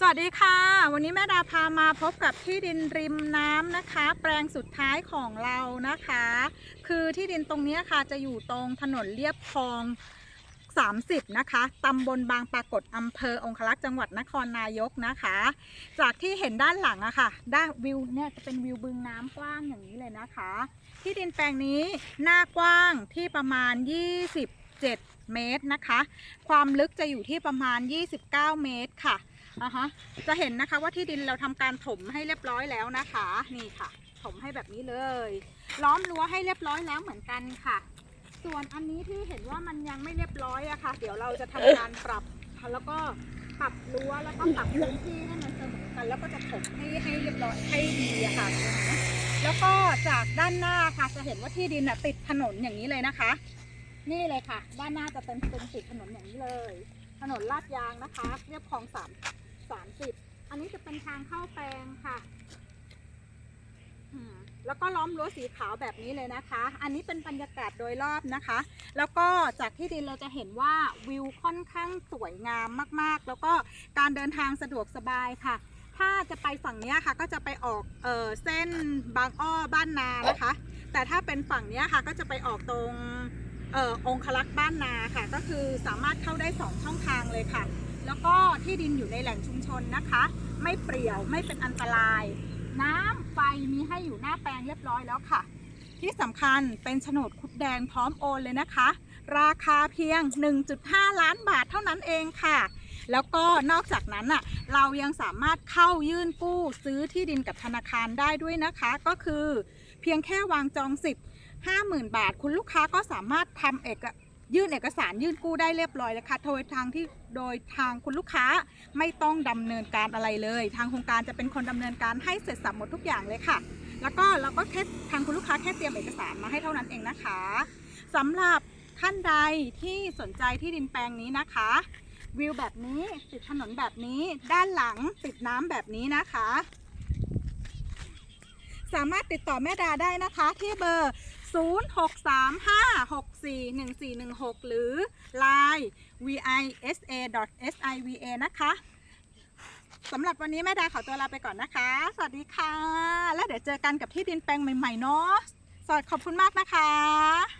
สวัสดีค่ะ วันนี้แม่ดาพามาพบกับที่ดินริมน้ำนะคะ แปลงสุดท้ายของเรานะคะ คือที่ดินตรงนี้ค่ะจะอยู่ตรงถนนเลียบคลอง 30 นะคะตำบลบางปรากฏอำเภอองคลักษ์จังหวัดนครนายกนะคะ จากที่เห็นด้านหลังอะค่ะ ด้านวิวเนี่ยจะเป็นวิวบึงน้ำกว้างอย่างนี้เลยนะคะ ที่ดินแปลงนี้หน้ากว้างที่ประมาณ27เมตรนะคะ ความลึกจะอยู่ที่ประมาณ 29 เมตรค่ะ อะฮะจะเห็นนะคะว่าที่ดินเราทำการถมให้เรียบร้อยแล้วนะคะ นี่ค่ะ ถมให้แบบนี้เลย ล้อมรั้วให้เรียบร้อยแล้วเหมือนกันค่ะ ส่วนอันนี้ที่เห็นว่ามันยังไม่เรียบร้อยอะค่ะ เดี๋ยวเราจะทำการปรับแล้วก็ปรับรั้วแล้วก็ปรับพื้นที่ให้มันเสมอกัน แล้วก็จะถมให้ให้เรียบร้อยให้ดีอะค่ะแล้วก็จากด้านหน้าค่ะจะเห็นว่าที่ดินอะติดถนนอย่างนี้เลยนะคะ นี่เลยค่ะ ด้านหน้าจะเป็นเป็นติดถนนอย่างนี้เลย ถนนลาดยางนะคะ เรียบคลองสาม สามสิบอันนี้จะเป็นทางเข้าแปลงค่ะแล้วก็ล้อมรั้วสีขาวแบบนี้เลยนะคะ อันนี้เป็นบรรยากาศโดยรอบนะคะ แล้วก็จากที่ดินเราจะเห็นว่าวิวค่อนข้างสวยงามมากๆ แล้วก็การเดินทางสะดวกสบายค่ะ ถ้าจะไปฝั่งนี้ค่ะก็จะไปออกเออเส้นบางอ้อบ้านนานะคะ แต่ถ้าเป็นฝั่งนี้ค่ะก็จะไปออกตรงเออองคลักษ์บ้านนาค่ะ ก็คือสามารถเข้าได้สองช่องทางเลยค่ะ แล้วก็ที่ดินอยู่ในแหล่งชุมชนนะคะ ไม่เปรี่ยวไม่เป็นอันตราย น้ำไฟมีให้อยู่หน้าแปลงเรียบร้อยแล้วค่ะ ที่สำคัญเป็นโฉนดคุดแดงพร้อมโอนเลยนะคะ ราคาเพียง 1.5 ล้านบาทเท่านั้นเองค่ะ แล้วก็นอกจากนั้นอะเรายังสามารถเข้ายื่นกู้ซื้อที่ดินกับธนาคารได้ด้วยนะคะ ก็คือเพียงแค่วางจองสิทธิ์50,000 บาท คุณลูกค้าก็สามารถทำเอก ยื่นเอกสารยื่นกู้ได้เรียบร้อยแล้วค่ะโดยทางที่โดยทางคุณลูกค้าไม่ต้องดำเนินการอะไรเลย ทางโครงการจะเป็นคนดำเนินการให้เสร็จสับหมดทุกอย่างเลยค่ะ แล้วก็เราก็แค่ทางคุณลูกค้าแค่เตรียมเอกสารมาให้เท่านั้นเองนะคะสำหรับท่านใดที่สนใจที่ดินแปลงนี้นะคะ วิวแบบนี้ติดถนนแบบนี้ ด้านหลังติดน้ำแบบนี้นะคะ สามารถติดต่อแม่ดาได้นะคะที่เบอร์ 0635641416 หรือ line visa.siva นะคะสำหรับวันนี้แม่ดาขอตัวลาไปก่อนนะคะ สวัสดีค่ะ แล้วเดี๋ยวเจอกันกับที่ดินแปลงใหม่ ๆ เนาะสวัสดีขอบคุณมากนะคะ